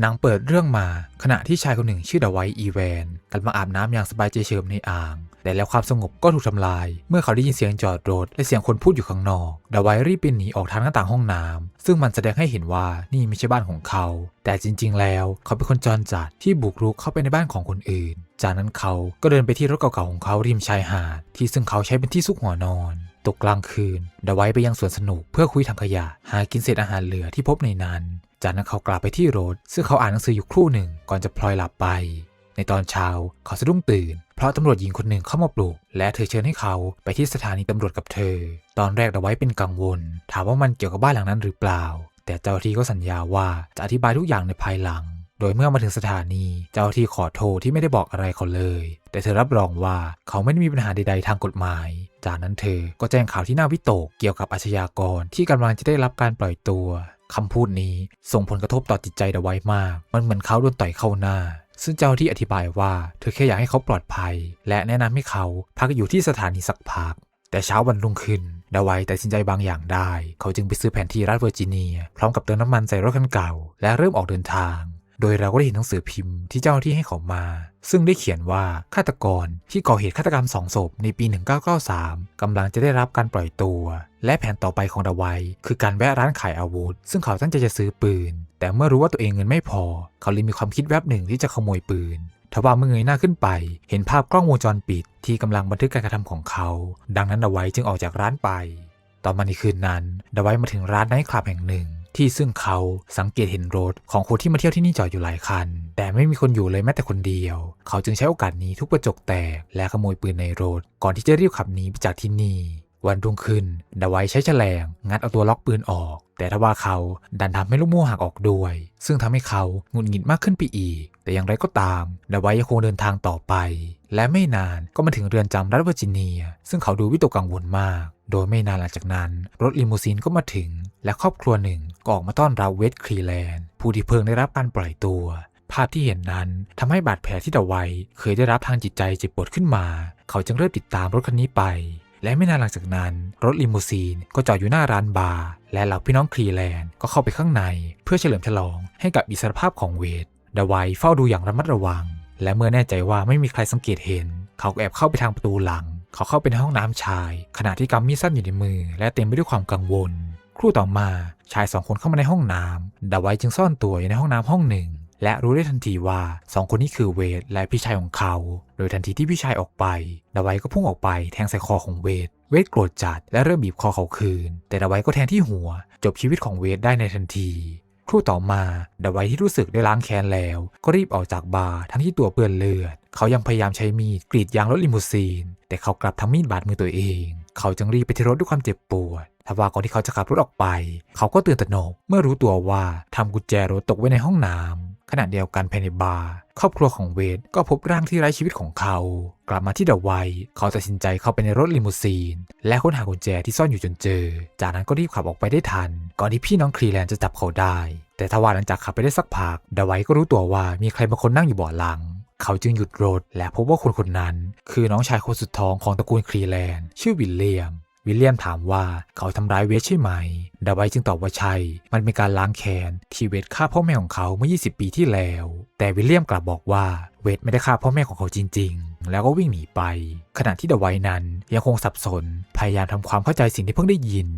หนังเปิดเรื่องมาขณะที่ชายคนหนึ่งชื่อดาไวอีแวนกำลังอาบน้ำอย่างสบายใจเฉิมในอ่าง แต่แล้วความสงบก็ถูกทำลาย เมื่อเขาได้ยินเสียงจอดรถและเสียงคนพูดอยู่ข้างนอกดาไวรีบปีนหนีออกทางหน้าต่างห้องน้ำซึ่งมันแสดงให้เห็นว่านี่ไม่ใช่บ้านของเขา แต่จริง ๆ แล้วเขาเป็นคนจรจัดที่บุกรุกเข้าไปในบ้านของคนอื่น จากนั้นเขาก็เดินไปที่รถเก่าๆของเขาริมชายหาดที่ซึ่งเขาใช้เป็นที่ซุกหัวนอนตกกลางคืนดาไวไปยังสวนสนุกเพื่อคุยถังขยะ หากินเศษอาหารเหลือที่พบในนั้น จากนั้นเขากลับไปที่รถซึ่งเขาอ่านหนังสืออยู่ครู่หนึ่งก่อนจะพลอยหลับไป ในตอนเช้าเขาสะดุ้งตื่น เพราะตำรวจหญิงคนหนึ่งเข้ามาปลุก และเธอเชิญให้เขาไปที่สถานีตำรวจกับเธอ ตอนแรกดาไว้เป็นกังวล ถามว่ามันเกี่ยวกับบ้านหลังนั้นหรือเปล่า แต่เจ้าที่ก็สัญญาว่าจะอธิบายทุกอย่างในภายหลัง โดยเมื่อมาถึงสถานีเจ้าหน้าที่ขอโทษที่ไม่ได้บอกอะไรเขาเลย แต่เธอรับรองว่าเขาไม่ได้มีปัญหาใดๆทางกฎหมายจากนั้นเธอก็แจ้งข่าวที่น่าวิตกเกี่ยวกับอาชญากรที่กำลังจะได้รับการปล่อยตัว คำพูดนี้ส่งผลกระทบต่อจิตใจเดาไว้มาก มันเหมือนเขาโดนต่อยเข้าหน้า ซึ่งเจ้าที่อธิบายว่าเธอแค่อยากให้เขาปลอดภัย และแนะนำให้เขาพักอยู่ที่สถานีสักพัก แต่เช้าวันรุ่งขึ้นดาไว้ตัดสินใจบางอย่างได้ เขาจึงไปซื้อแผนที่รัฐเวอร์จิเนีย พร้อมกับเติมน้ำมันใส่รถคันเก่า และเริ่มออกเดินทาง โดยเราก็ได้เห็นหนังสือพิมพ์ที่เจ้าที่ให้เขามา ซึ่งได้เขียนว่าฆาตกรที่ก่อเหตุฆาตกรรมสองศพในปี 1993 กำลังจะได้รับการปล่อยตัว และแผนต่อไปของดาไวคือการแวะร้านขายอาวุธ ซึ่งเขาตั้งใจจะซื้อปืน แต่เมื่อรู้ว่าตัวเองเงินไม่พอ เขาเลยมีความคิดแวบหนึ่งที่จะขโมยปืนทว่าเมื่อเงยหน้าขึ้นไป เห็นภาพกล้องวงจรปิด ที่กำลังบันทึกการกระทำของเขา ดังนั้นดาไวจึงออกจากร้านไป ต่อมาในคืนนั้นดาไวมาถึงร้านไนท์คลับแห่งหนึ่ง ที่ซึ่งเขาสังเกตเห็นรถของคนที่มาเที่ยวที่นี่จอดอยู่หลายคัน แต่ไม่มีคนอยู่เลยแม้แต่คนเดียว เขาจึงใช้โอกาสนี้ทุบกระจกแตกและขโมยปืนในรถ ก่อนที่จะรีบขับหนีไปจากที่นี่วันรุ่งขึ้นดาไวใช้แฉลง งัดเอาตัวล็อกปืนออก แต่ทว่าเขาดันทำให้ลูกโม่หักออกด้วย ซึ่งทำให้เขาหงุดหงิดมากขึ้นไปอีก แต่อย่างไรก็ตามดาไวยังคงเดินทางต่อไป และไม่นานก็มาถึงเรือนจำรัฐเวอร์จิเนีย ซึ่งเขาดูวิตกกังวลมาก โดยไม่นานหลังจากนั้น รถลิมูซีนก็มาถึง และครอบครัวหนึ่งก็ออกมาต้อนรับเวสคลีแลนด์ผู้ที่เพิ่งได้รับการปล่อยตัว ภาพที่เห็นนั้นทำให้บาดแผลที่ดาไวเคยได้รับทางจิตใจเจ็บปวดขึ้นมา เขาจึงเริ่มติดตามรถคันนี้ไปและไม่นานหลังจากนั้น รถลิมูซีนก็จอดอยู่หน้าร้านบาร์และเหล่าพี่น้องคลีแลนด์ก็เข้าไปข้างใน เพื่อเฉลิมฉลองให้กับอิสรภาพของเวท ดาไวเฝ้าดูอย่างระมัดระวัง และเมื่อแน่ใจว่าไม่มีใครสังเกตเห็น เขาแอบเข้าไปทางประตูหลัง เขาเข้าไปในห้องน้ำชาย ขณะที่กำมีดสั้นอยู่ในมือ และเต็มไปด้วยความกังวล ครู่ต่อมาชายสองคนเข้ามาในห้องน้ำดาไวจึงซ่อนตัวอยู่ในห้องน้ำห้องหนึ่ง และรู้ได้ทันทีว่าสองคนนี้คือเวทและพี่ชายของเขา โดยทันทีที่พี่ชายออกไปดาไวก็พุ่งออกไปแทงใส่คอของเวทเวทโกรธจัดและเริ่มบีบคอเขาคืน แต่ดาไวก็แทงที่หัว จบชีวิตของเวทได้ในทันที ครู่ต่อมาดาไวที่รู้สึกได้ล้างแค้นแล้ว ก็รีบออกจากบาร์ทั้งที่ตัวเปื้อนเลือด เขายังพยายามใช้มีดกรีดยางรถลิมูซีน แต่เขากลับทำมีดบาดมือตัวเอง เขาจึงรีบไปที่รถด้วยความเจ็บปวดทว่าก่อนที่เขาจะขับรถออกไป เขาก็ตื่นตระหนกเมื่อรู้ตัวว่าทำกุญแจรถตกไว้ในห้องน้ำ ณะเดียวกันภายในบาร์ครอบครัวของเวทก็พบร่างที่ไร้ชีวิตของเขา กลับมาที่เดอะไวเขาตัดสินใจเข้าไปในรถลิมูซีน และค้นหากุญแจที่ซ่อนอยู่จนเจอ จากนั้นก็รีบขับออกไปได้ทัน ก่อนที่พี่น้องคลีแลนจะจับเขาได้ แต่ทว่าหลังจากขับไปได้สักพักเดอะไวก็รู้ตัวว่ามีใครบางคนนั่งอยู่เบาะหลัง เขาจึงหยุดรถ และพบว่าคนคนนั้น คือน้องชายคนสุดท้องของตระกูลคลีแลนชื่อวิลเลียม วิลเลียมถามว่าเขาทำร้ายเวทใช่ไหม ดาไวจึงตอบว่าใช่ มันเป็นการล้างแค้นที่เวทฆ่าพ่อแม่ของเขาเมื่อ 20 ปีที่แล้ว แต่วิลเลียมกลับบอกว่าเวทไม่ได้ฆ่าพ่อแม่ของเขาจริง ๆ แล้วก็วิ่งหนีไป ขณะที่ดาไวนั้นยังคงสับสน พยายามทำความเข้าใจสิ่งที่เพิ่งได้ยิน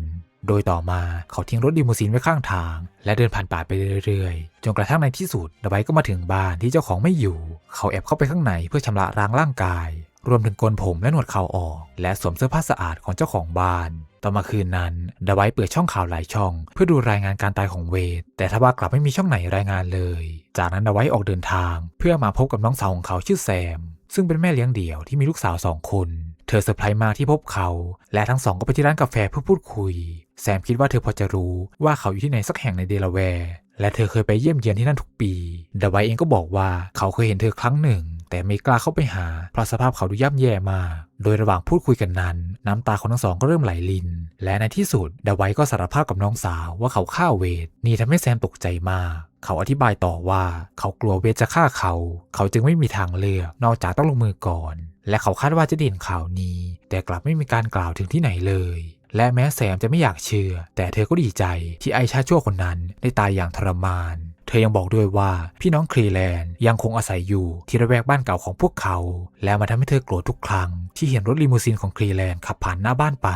โดยต่อมาเขาทิ้งรถลิมูซีนไว้ข้างทาง และเดินผ่านป่าไปเรื่อยๆ จนกระทั่งในที่สุดดาไวก็มาถึงบ้านที่เจ้าของไม่อยู่ เขาแอบเข้าไปข้างในเพื่อชำระล้างร่างกาย รวมถึงโกนผมและหนวดเขาออก และสวมเสื้อผ้าสะอาดของเจ้าของบ้าน ต่อมาคืนนั้นดาไวเปิดช่องข่าวหลายช่อง เพื่อดูรายงานการตายของเวท แต่ทว่ากลับไม่มีช่องไหนรายงานเลย จากนั้นดาไวออกเดินทาง เพื่อมาพบกับน้องสาวของเขาชื่อแซม ซึ่งเป็นแม่เลี้ยงเดี่ยวที่มีลูกสาวสองคน เธอเซอร์ไพรส์มากที่พบเขา และทั้งสองก็ไปที่ร้านกาแฟเพื่อพูดคุย แซมคิดว่าเธอพอจะรู้ว่าเขาอยู่ที่ไหนสักแห่งในเดลาแวร์และเธอเคยไปเยี่ยมเยียนที่นั่นทุกปีดาไวเองก็บอกว่าเขาเคยเห็นเธอครั้งหนึ่ง แต่ไม่กล้าเข้าไปหาเพราะสภาพเขาดูย่ำแย่มากโดยระหว่างพูดคุยกันนั้น น้ำตาของทั้งสองก็เริ่มไหลลิน และในที่สุดดาไวก็สารภาพกับน้องสาวว่าเขาฆ่าเวท นี่ทำให้แซมตกใจมาก เขาอธิบายต่อว่าเขากลัวเวทจะฆ่าเขา เขาจึงไม่มีทางเลือกนอกจากต้องลงมือก่อน และเขาคาดว่าจะได้เห็นข่าวนี้ แต่กลับไม่มีการกล่าวถึงที่ไหนเลย และแม้แซมจะไม่อยากเชื่อ แต่เธอก็ดีใจที่ไอชาชั่วคนนั้นได้ตายอย่างทรมาน เธอยังบอกด้วยว่าพี่น้องคลีแลนด์ยังคงอาศัยอยู่ที่ระแวกบ้านเก่าของพวกเขา และมาทำให้เธอโกรธทุกครั้ง ที่เห็นรถลิมูซีนของคลีแลนด์ขับผ่านหน้าบ้านไป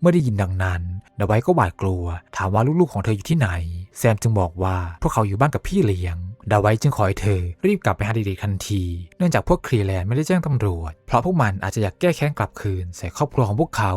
เมื่อได้ยินดังนั้นดาไว้ก็หวาดกลัว ถามว่าลูกๆของเธออยู่ที่ไหน แซมจึงบอกว่าพวกเขาอยู่บ้านกับพี่เลี้ยงดาไว้จึงขอให้เธอรีบกลับไปหาเด็กๆทันที เนื่องจากพวกคลีแลนด์ไม่ได้แจ้งตำรวจ เพราะพวกมันอาจจะอยากแก้แค้นกลับคืนใส่ครอบครัวของพวกเขา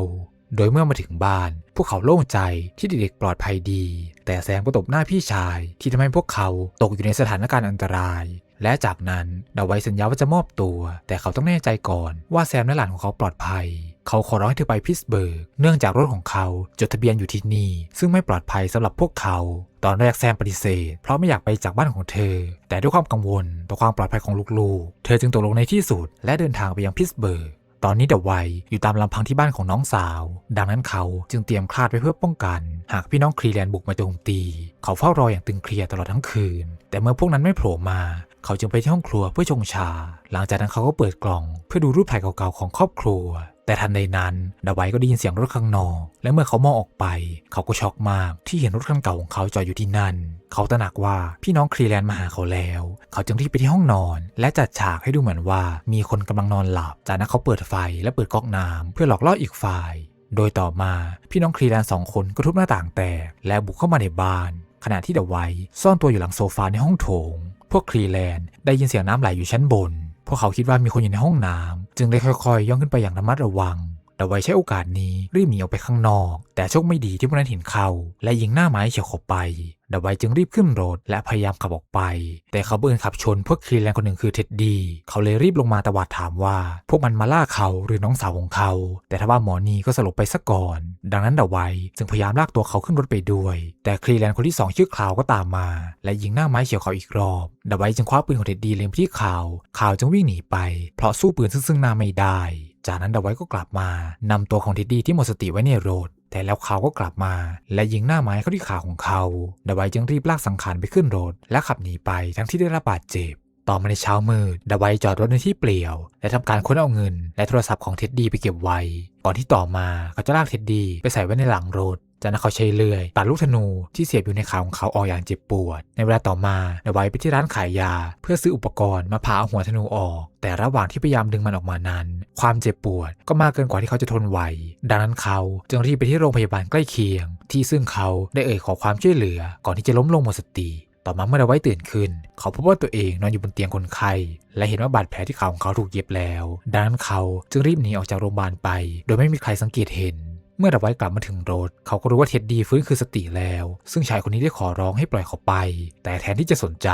โดยเมื่อมาถึงบ้าน พวกเขาโล่งใจที่เด็กๆปลอดภัยดี แต่แซมก็ตบหน้าพี่ชาย ที่ทำให้พวกเขาตกอยู่ในสถานการณ์อันตราย และจากนั้นดาไว้สัญญาว่าจะมอบตัว แต่เขาต้องแน่ใจก่อนว่าแซมและหลานของเขาปลอดภัย เขาขอร้องให้เธอไปพิสเบิร์ก เนื่องจากรถของเขาจดทะเบียนอยู่ที่นี่ ซึ่งไม่ปลอดภัยสำหรับพวกเขาตอนแรกแซมปฏิเสธเพราะไม่อยากไปจากบ้านของเธอ แต่ด้วยความกังวลต่อความปลอดภัยของลูกๆ เธอจึงตกลงในที่สุด และเดินทางไปยังพิสเบิร์ก ตอนนี้เดอะไวอยู่ตามลำพังที่บ้านของน้องสาว ดังนั้นเขาจึงเตรียมคลาดไว้เพื่อป้องกัน หากพี่น้องคลีแลนบุกมาโจมตี เขาเฝ้ารออย่างตึงเครียดตลอดทั้งคืน แต่เมื่อพวกนั้นไม่โผล่มา เขาจึงไปที่ห้องครัวเพื่อชงชา หลังจากนั้นเขาก็เปิดกล่อง เพื่อดูรูปถ่ายเก่าๆของครอบครัว แต่ทันใดนั้นดาไวก็ได้ยินเสียงรถข้างนอก และเมื่อเขามองออกไป เขาก็ช็อกมากที่เห็นรถคันเก่าของเขาจอดอยู่ที่นั่น เขาตระหนักว่าพี่น้องคลีแลนมาหาเขาแล้ว เขาจึงรีบไปที่ห้องนอน และจัดฉากให้ดูเหมือนว่ามีคนกำลังนอนหลับ จากนั้นเขาเปิดไฟและเปิดก๊อกน้ำเพื่อหลอกล่ออีกฝ่าย โดยต่อมาพี่น้องคลีแลนสองคนก็ทุบหน้าต่างแตกและบุกเข้ามาในบ้าน ขณะที่เดอะไวซ่อนตัวอยู่หลังโซฟาในห้องโถง พวกคลีแลนได้ยินเสียงน้ำไหลอยู่ชั้นบน พวกเขาคิดว่ามีคนอยู่ในห้องน้ำจึงได้ค่อยๆ ย่องขึ้นไปอย่างระมัดระวังแต่ไว้ใช้โอกาสนี้รีบหนีออกไปข้างนอก แต่โชคไม่ดีที่พวกนั้นเห็นเขา และยิงหน้าไม้เฉียวเขาไป ดอะไวจึงรีบขึ้นรถและพยายามขับออกไป แต่เขาเบินขับชนพวกคลีแลนคนหนึ่งคือเท็ดดี้เขาเลยรีบลงมาตวาดถามว่า พวกมันมาล่าเขาหรือน้องสาวของเขา แต่ทว่าหมอนี่ก็สลบไปซะก่อน ดังนั้นดอะไวจึงพยายามลากตัวเขาขึ้นรถไปด้วย แต่คลีแลนคนที่สองชื่อคลาวก็ตามมา และยิงหน้าไม้เฉียวเขาอีกรอบดอะไวจึงคว้าปืนของเท็ดดี้เล็งไปที่ข่าวข่าวจึงวิ่งหนีไป เพราะสู้ปืนซึ่งซึ่งหน้าไม่ได้ จากนั้นดอะไวก็กลับมานำตัวของเท็ดดี้ที่หมดสติไว้ในรถ แต่แล้วเขาก็กลับมา และยิงหน้าไม้เข้าที่ขาของเขาดาไวท์จึงรีบลากสังขารไปขึ้นรถ และขับหนีไปทั้งที่ได้รับบาดเจ็บ ต่อมาในเช้ามืดดาไวท์จอดรถในที่เปลี่ยว และทำการค้นเอาเงิน และโทรศัพท์ของเท็ดดี้ไปเก็บไว้ ก่อนที่ต่อมาเขาจะลากเท็ดดี้ไปใส่ไว้ในหลังรถ จากนั้นเขาใช้เลื่อยตัดลูกธนูที่เสียบอยู่ในขาของเขาออกอย่างเจ็บปวด ในเวลาต่อมาเดอะไวท์ไปที่ร้านขายยา เพื่อซื้ออุปกรณ์มาผ่าหัวธนูออก แต่ระหว่างที่พยายามดึงมันออกมานั้น ความเจ็บปวดก็มากเกินกว่าที่เขาจะทนไหว ดังนั้นเขาจึงรีบไปที่โรงพยาบาลใกล้เคียง ที่ซึ่งเขาได้เอ่ยขอความช่วยเหลือ ก่อนที่จะล้มลงหมดสติต่อมาเมื่อเดอะไวท์ตื่นขึ้น เขาพบว่าตัวเองนอนอยู่บนเตียงคนไข้ และเห็นว่าบาดแผลที่ขาของเขาถูกเย็บแล้ว ดังนั้นเขาจึงรีบหนีออกจากโรงพยาบาลไป โดยไม่มีใครสังเกตเห็น เมื่อดับไว้กลับมาถึงรถ เขาก็รู้ว่าเท็ดดี้ฟื้นคืนสติแล้ว ซึ่งชายคนนี้ได้ขอร้องให้ปล่อยเขาไป แต่แทนที่จะสนใจ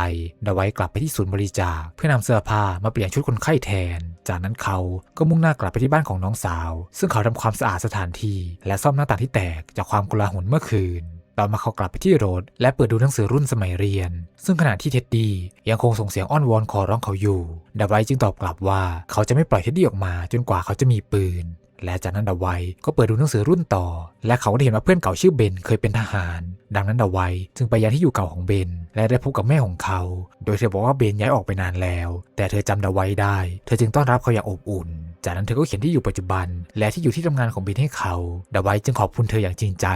ดับไว้กลับไปที่ศูนย์บริจาคเพื่อนำเสื้อผ้ามาเปลี่ยนชุดคนไข้แทน จากนั้นเขาก็มุ่งหน้ากลับไปที่บ้านของน้องสาว ซึ่งเขาทำความสะอาดสถานที่ และซ่อมหน้าต่างที่แตกจากความกลาหลเมื่อคืนต่อมาเขากลับไปที่รถและเปิดดูหนังสือรุ่นสมัยเรียน ซึ่งขณะที่เท็ดดี้ยังคงส่งเสียงอ้อนวอนขอร้องเขาอยู่ดับไว้จึงตอบกลับว่าเขาจะไม่ปล่อยเท็ดดี้ออกมาจนกว่าเขาจะมีปืน และจากนั้นดาไวก็เปิดดูหนังสือรุ่นต่อ และเขาก็ได้เห็นว่าเพื่อนเก่าชื่อเบนเคยเป็นทหาร ดังนั้นดาไวจึงไปยังที่อยู่เก่าของเบน และได้พบกับแม่ของเขา โดยเธอบอกว่าเบนย้ายออกไปนานแล้ว แต่เธอจำดาไวได้ เธอจึงต้อนรับเขาอย่างอบอุ่น จากนั้นเธอก็เขียนที่อยู่ปัจจุบัน และที่อยู่ที่ทำงานของเบนให้เขา ดาไวจึงขอบคุณเธออย่างจริงใจ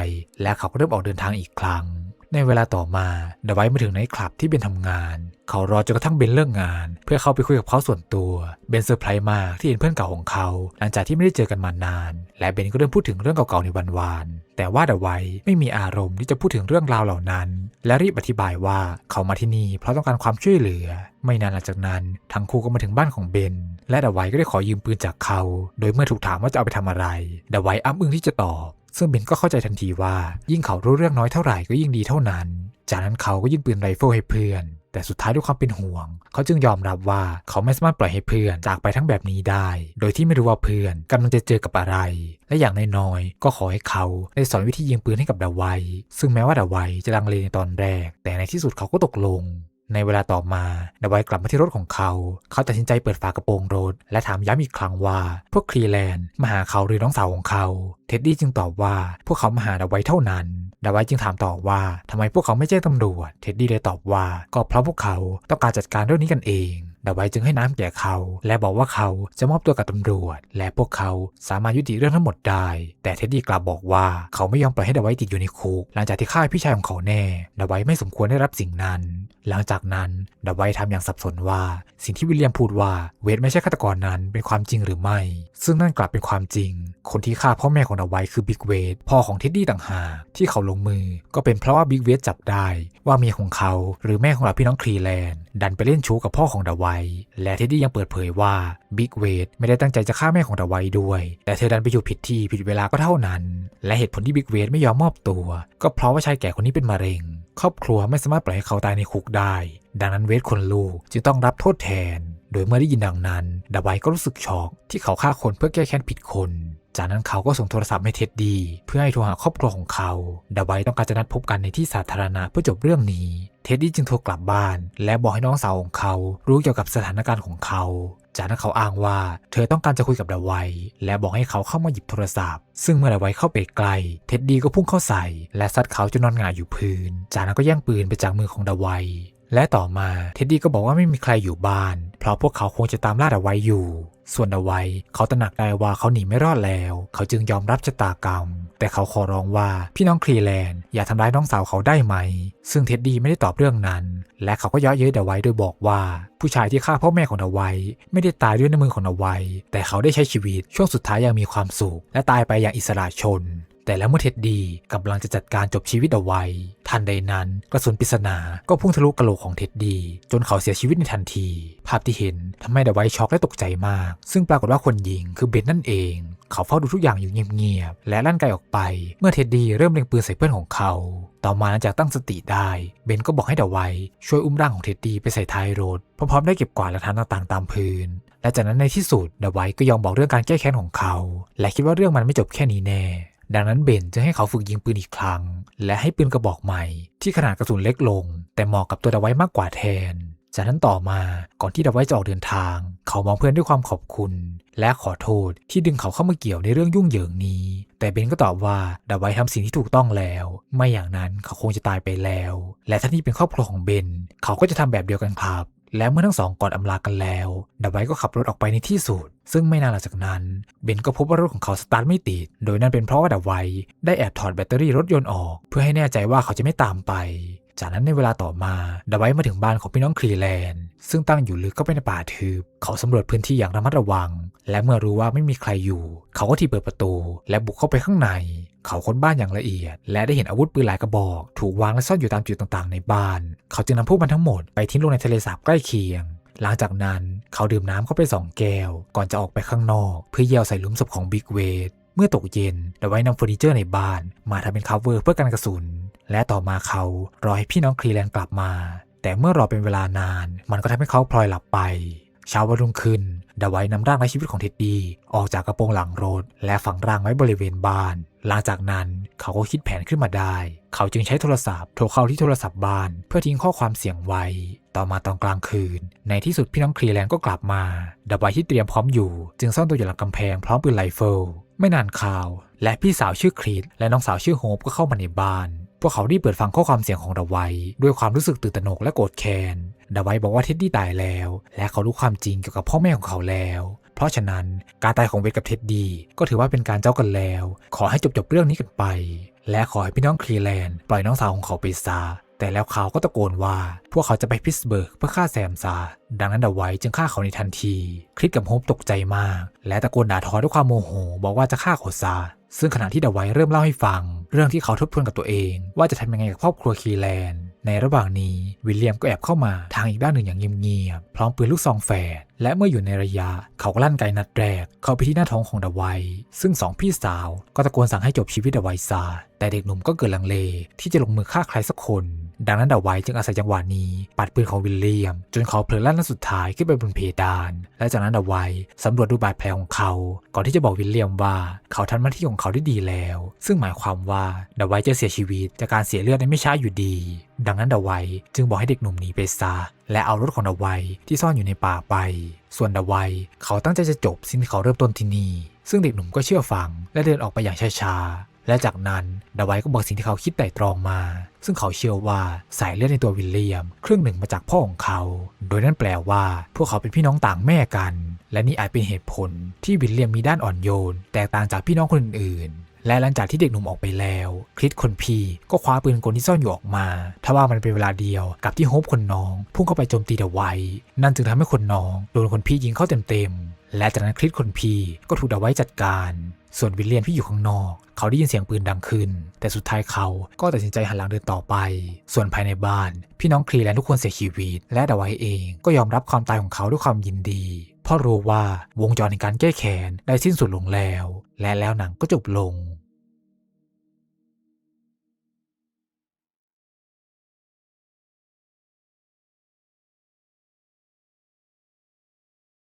และเขาก็เริ่มออกเดินทางอีกครั้ง ในเวลาต่อมาดาไวมาถึงในคลับที่เบนทำงาน เขารอจนกระทั่งเบนเลิกงาน เพื่อเข้าไปคุยกับเขาส่วนตัวเบนเซอร์ไพรส์มากที่เห็นเพื่อนเก่าของเขาหลังจากที่ไม่ได้เจอกันมานาน และเบนก็เริ่มพูดถึงเรื่องเก่าๆในวันวานแต่ว่าดาไวไม่มีอารมณ์ที่จะพูดถึงเรื่องราวเหล่านั้น และรีบอธิบายว่าเขามาที่นี่เพราะต้องการความช่วยเหลือ ไม่นานหลังจากนั้นทั้งคู่ก็มาถึงบ้านของเบน และดาไวก็ได้ขอยืมปืนจากเขา โดยเมื่อถูกถามว่าจะเอาไปทำอะไรดาไวอ้ำอึ้งที่จะตอบ ซึ่งเบนก็เข้าใจทันทีว่า ยิ่งเขารู้เรื่องน้อยเท่าไหร่ก็ยิ่งดีเท่านั้น จากนั้นเขาก็ยื่นปืนไรเฟิลให้เพื่อน แต่สุดท้ายด้วยความเป็นห่วง เขาจึงยอมรับว่าเขาไม่สามารถปล่อยให้เพื่อนจากไปทั้งแบบนี้ได้ โดยที่ไม่รู้ว่าเพื่อนกำลังจะเจอกับอะไร และอย่างน้อยๆก็ขอให้เขาได้สอนวิธียิงปืนให้กับดาไวซึ่งแม้ว่าดาไวจะลังเลในตอนแรก แต่ในที่สุดเขาก็ตกลง ในเวลาต่อมาดาไวกลับมาที่รถของเขา เขาตัดสินใจเปิดฝากระโปรงรถ และถามย้ำอีกครั้งว่า พวกคลีแลนด์มาหาเขาหรือน้องสาวของเขา เท็ดดี้จึงตอบว่าพวกเขามาหาดาไวเท่านั้นดาไวจึงถามต่อว่าทำไมพวกเขาไม่แจ้งตำรวจ เท็ดดี้เลยตอบว่าก็เพราะพวกเขาต้องการจัดการเรื่องนี้กันเองดาไวจึงให้น้ำแก่เขา และบอกว่าเขาจะมอบตัวกับตำรวจ และพวกเขาสามารถยุติเรื่องทั้งหมดได้ แต่เท็ดดี้กลับบอกว่าเขาไม่ยอมปล่อยให้ดาไวติดอยู่ในคุกหลังจากที่ฆ่าพี่ชายของเขาแน่ดาไวไม่สมควรได้รับสิ่งนั้น หลังจากนั้นดับไว้ทำอย่างสับสนว่า สิ่งที่วิลเลียมพูดว่าเวทไม่ใช่ฆาตกรนั้นเป็นความจริงหรือไม่ ซึ่งนั่นกลับเป็นความจริง คนที่ฆ่าพ่อแม่ของดับไวคือบิ๊กเวทพ่อของเท็ดดี้ต่างหากที่เขาลงมือ ก็เป็นเพราะว่าบิ๊กเวทจับได้ ว่าเมียของเขาหรือแม่ของเราพี่น้องคลีแลนด์ดันไปเล่นชู้กับพ่อของดับไวและเท็ดดี้ยังเปิดเผยว่าบิ๊กเวทไม่ได้ตั้งใจจะฆ่าแม่ของดับไวด้วย แต่เธอดันไปอยู่ผิดที่ผิดเวลาก็เท่านั้น และเหตุผลที่บิ๊กเวทไม่ยอมมอบตัว ก็เพราะว่าชายแก่คนนี้เป็นมะเร็ง ครอบครัวไม่สามารถปล่อยให้เขาตายในคุกได้ดังนั้นเวทคนลูกจึงต้องรับโทษแทน โดยเมื่อได้ยินดังนั้นดาไวก็รู้สึกช็อกที่เขาฆ่าคนเพื่อแก้แค้นผิดคน จากนั้นเขาก็ส่งโทรศัพท์ให้เท็ดดี้เพื่อให้โทรหาครอบครัวของเขา ดาไวต้องการจะนัดพบกันในที่สาธารณะเพื่อจบเรื่องนี้ เท็ดดี้จึงโทรกลับบ้าน และบอกให้น้องสาวของเขารู้เกี่ยวกับสถานการณ์ของเขา จากนั้นเขาอ้างว่าเธอต้องการจะคุยกับดาไวและบอกให้เขาเข้ามาหยิบโทรศัพท์ ซึ่งเมื่อดาไวเข้าไปใกล้เท็ดดี้ก็พุ่งเข้าใส่ และซัดเขาจนนอนหงายอยู่พื้น จากนั้นก็แย่งปืนไปจากมือของดาไว และต่อมาเท็ดดี้ก็บอกว่าไม่มีใครอยู่บ้าน เพราะพวกเขาคงจะตามล่าดาไว้อยู่ ส่วนดาไว้เขาตระหนักได้ว่าเขาหนีไม่รอดแล้ว เขาจึงยอมรับชะตากรรม แต่เขาขอร้องว่าพี่น้องคลีแลนด์อย่าทำร้ายน้องสาวเขาได้ไหม ซึ่งเท็ดดี้ไม่ได้ตอบเรื่องนั้น และเขาก็เย้อเย้ยดาไว้โดยบอกว่า ผู้ชายที่ฆ่าพ่อแม่ของดาไว้ ไม่ได้ตายด้วยน้ำมือของดาไว้ แต่เขาได้ใช้ชีวิตช่วงสุดท้ายอย่างมีความสุข และตายไปอย่างอิสระชน แต่แล้วเมื่อเท็ดดี้กำลังจะจัดการจบชีวิตเอาไว้ ทันใดนั้นกระสุนปริศนาก็พุ่งทะลุกระโหลกของเท็ดดี้จนเขาเสียชีวิตในทันที ภาพที่เห็นทำให้เดอะไวท์ช็อกและตกใจมาก ซึ่งปรากฏว่าคนยิงคือเบนนั่นเอง เขาเฝ้าดูทุกอย่างอยู่เงียบๆและลั่นไกลออกไป เมื่อเท็ดดี้เริ่มเล็งปืนใส่เพื่อนของเขาต่อมาหลังจากตั้งสติได้เบนก็บอกให้เดอะไวท์ช่วยอุ้มร่างของเท็ดดี้ไปใส่ท้ายรถพร้อมๆได้เก็บกวาดหลักฐานต่างๆตามพื้นและจากนั้นในที่สุดเดอะไวท์ก็ยอมบอกเรื่องการแก้แค้นของเขา และคิดว่าเรื่องมันไม่จบแค่นี้แน่ ดังนั้นเบนจึงให้เขาฝึกยิงปืนอีกครั้ง และให้ปืนกระบอกใหม่ ที่ขนาดกระสุนเล็กลง แต่เหมาะกับตัวดาไว้มากกว่าแทน จากนั้นต่อมาก่อนที่ดาไว้จะออกเดินทาง เขามองเพื่อนด้วยความขอบคุณ และขอโทษที่ดึงเขาเข้ามาเกี่ยวในเรื่องยุ่งเหยิงนี้ แต่เบนก็ตอบว่าดาไว้ทำสิ่งที่ถูกต้องแล้ว ไม่อย่างนั้นเขาคงจะตายไปแล้ว และถ้านี่เป็นครอบครัวของเบนเขาก็จะทำแบบเดียวกันครับ และเมื่อทั้งสองกอนอำลากันแล้วดาไว้ก็ขับรถออกไปในที่สุด ซึ่งไม่นานหลังจากนั้น เบนก็พบว่ารถของเขาสตาร์ทไม่ติด โดยนั่นเป็นเพราะว่าดาไว้ได้แอบถอดแบตเตอรี่รถยนต์ออก เพื่อให้แน่ใจว่าเขาจะไม่ตามไป จากนั้นในเวลาต่อมาดาไว้มาถึงบ้านของพี่น้องคลีแลนด์ซึ่งตั้งอยู่ลึกเข้าไปในป่าทึบ เขาสำรวจพื้นที่อย่างระมัดระวัง และเมื่อรู้ว่าไม่มีใครอยู่ เขาก็ที่เปิดประตู และบุกเข้าไปข้างใน เขาค้นบ้านอย่างละเอียด และได้เห็นอาวุธปืนหลายกระบอก ถูกวางและซ่อนอยู่ตามจุดต่างๆ ในบ้าน เขาจึงนำพวกมันทั้งหมดไปทิ้งลงในทะเลสาบใกล้เคียง หลังจากนั้นเขาดื่มน้ำเข้าไปสองแก้ว ก่อนจะออกไปข้างนอก เพื่อเยี่ยวใส่หลุมศพของบิ๊กเวดเมื่อตกเย็นดาไว้นำเฟอร์นิเจอร์ในบ้าน มาทำเป็นคัฟเวอร์เพื่อกันกระสุน และต่อมาเขารอให้พี่น้องคลีแลนกลับมา แต่เมื่อรอเป็นเวลานาน มันก็ทำให้เขาพลอยหลับไปเช้าวันรุ่งขึ้น ดาไว้นำร่างไร้ชีวิตของเท็ดดี้ออกจากกระโปรงหลังรถ และฝังร่างไว้บริเวณบ้าน หลังจากนั้นเขาก็คิดแผนขึ้นมาได้ เขาจึงใช้โทรศัพท์โทรเข้าที่โทรศัพท์บ้าน เพื่อทิ้งข้อความเสียงไว้ ต่อมาตอนกลางคืน ในที่สุดพี่น้องคลีแลนด์ก็กลับมาดาไว้ที่เตรียมพร้อมอยู่ จึงซ่อนตัวอยู่หลังกำแพงพร้อมปืนไรเฟิลไม่นานข่าว และพี่สาวชื่อครีตและน้องสาวชื่อโฮปก็เข้ามาในบ้าน พวกเขาได้เปิดฟังข้อความเสียงของดาไวด้วยความรู้สึกตื่นตระหนกและโกรธแค้นดาไวบอกว่าเท็ดดี้ตายแล้ว และเขารู้ความจริงเกี่ยวกับพ่อแม่ของเขาแล้ว เพราะฉะนั้นการตายของเวทกับเท็ดดี้ก็ถือว่าเป็นการเจ้ากันแล้ว ขอให้จบจบเรื่องนี้กันไป และขอให้พี่น้องคลีแลนด์ปล่อยน้องสาวของเขาไปซะ แต่แล้วเขาก็ตะโกนว่า พวกเขาจะไปพิสเบิร์กเพื่อฆ่าแซมซา ดังนั้นดาไว้จึงฆ่าเขาในทันที คริสกับโฮปตกใจมาก และตะโกนด่าทอด้วยความโมโห บอกว่าจะฆ่าเขาซะซึ่งขณะที่ดาไว้เริ่มเล่าให้ฟัง เรื่องที่เขาทบทวนกับตัวเอง ว่าจะทำยังไงกับครอบครัวคีแลนด์ในระหว่างนี้วิลเลียมก็แอบเข้ามาทางอีกด้านหนึ่งอย่างเงียบๆพร้อมปืนลูกซองแฝดและเมื่ออยู่ในระยะ เขาก็ลั่นไกนัดแรก เข้าไปที่หน้าท้องของดาไว้ซึ่งสองพี่สาวก็ตะโกนสั่งให้จบชีวิตดาไว้ซะแต่เด็กหนุ่มก็เกิดลังเลที่จะลงมือฆ่าใครสักคน ดังนั้นดาไวจึงอาศัยจังหวะนี้ปัดปืนของวิลเลียม จนเขาเผลอลั่นนัดสุดท้ายขึ้นไปบนเพดาน และจากนั้นดาไวสำรวจดูบาดแผลของเขา ก่อนที่จะบอกวิลเลียมว่าเขาทำหน้าที่ของเขาได้ดีแล้ว ซึ่งหมายความว่าดาไวจะเสียชีวิตจากการเสียเลือดในไม่ช้าอยู่ดี ดังนั้นดาไวจึงบอกให้เด็กหนุ่มหนีไปซะและเอารถของดาไวที่ซ่อนอยู่ในป่าไป ส่วนดาไวเขาตั้งใจจะจบสิ่งที่เขาเริ่มต้นที่นี่ซึ่งเด็กหนุ่มก็เชื่อฟังและเดินออกไปอย่างช้าๆ และจากนั้นดาไวก็บอกสิ่งที่เขาคิดไต่ตรองมา ซึ่งเขาเชื่อว่าสายเลือดในตัววิลเลียม ครึ่งหนึ่งมาจากพ่อของเขา โดยนั่นแปลว่า พวกเขาเป็นพี่น้องต่างแม่กัน และนี่อาจเป็นเหตุผลที่วิลเลียมมีด้านอ่อนโยน แตกต่างจากพี่น้องคนอื่น และหลังจากที่เด็กหนุ่มออกไปแล้ว คริสคนพี่ก็คว้าปืนกลที่ซ่อนอยู่ออกมาทว่ามันเป็นเวลาเดียวกับที่โฮปคนน้อง พุ่งเข้าไปโจมตีเดอะไวท์นั่นจึงทำให้คนน้องโดนคนพี่ยิงเข้าเต็มๆและจากนั้นคริสคนพี่ก็ถูกเดอะไวท์จัดการ ส่วนวิลเลียนที่อยู่ข้างนอกเขาได้ยินเสียงปืนดังขึ้น แต่สุดท้ายเขาก็ตัดสินใจหันหลังเดินต่อไป ส่วนภายในบ้าน พี่น้องครีและทุกคนเสียชีวิต และเดอะไวท์เองก็ยอมรับความตายของเขาด้วยความยินดี เพราะรู้ว่าวงจรในการแก้แค้นได้สิ้นสุดลงแล้ว และแล้วหนังก็จบลง